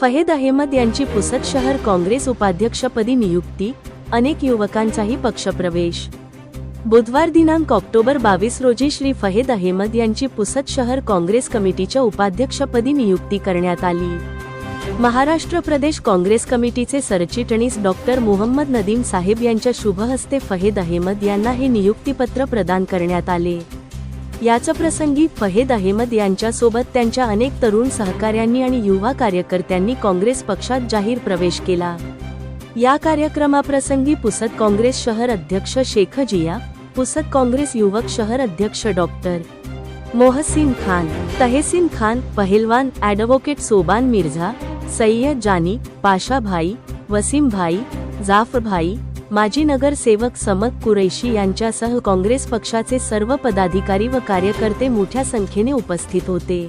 फहेद अहमद यांची पुसद शहर काँग्रेस उपाध्यक्षपदी नियुक्ती अनेक युवकांचाही पक्षप्रवेश. बुधवार दिनांक ऑक्टोबर बावीस रोजी श्री फहेद अहमद यांची पुसद शहर काँग्रेस कमिटीच्या उपाध्यक्षपदी नियुक्ती करण्यात आली. महाराष्ट्र प्रदेश काँग्रेस कमिटीचे सरचिटणीस डॉक्टर मोहम्मद नदीम साहेब यांच्या शुभहस्ते फहेद अहमद यांना हे नियुक्तीपत्र प्रदान करण्यात आले. याच प्रसंगी फहेद अहमद यांच्यासोबत त्यांच्या अनेक तरुण सहकाऱ्यांनी आणि युवा कार्यकर्त्यांनी काँग्रेस पक्षात जाहीर प्रवेश केला. या कार्यक्रमाप्रसंगी पुसद काँग्रेस शहर अध्यक्ष शेख जिया पुसद काँग्रेस युवक शहर अध्यक्ष डॉक्टर मोहसिन खान तहसीन खान पहलवान ॲडव्होकेट सोबान मिर्झा सय्यद जानी पाशाभाई वसीमभाई जाफरभाई माजी नगरसेवक समक कुरैशी यांच्यासह काँग्रेस पक्षाचे सर्व पदाधिकारी व कार्यकर्ते मोठ्या संख्येने उपस्थित होते.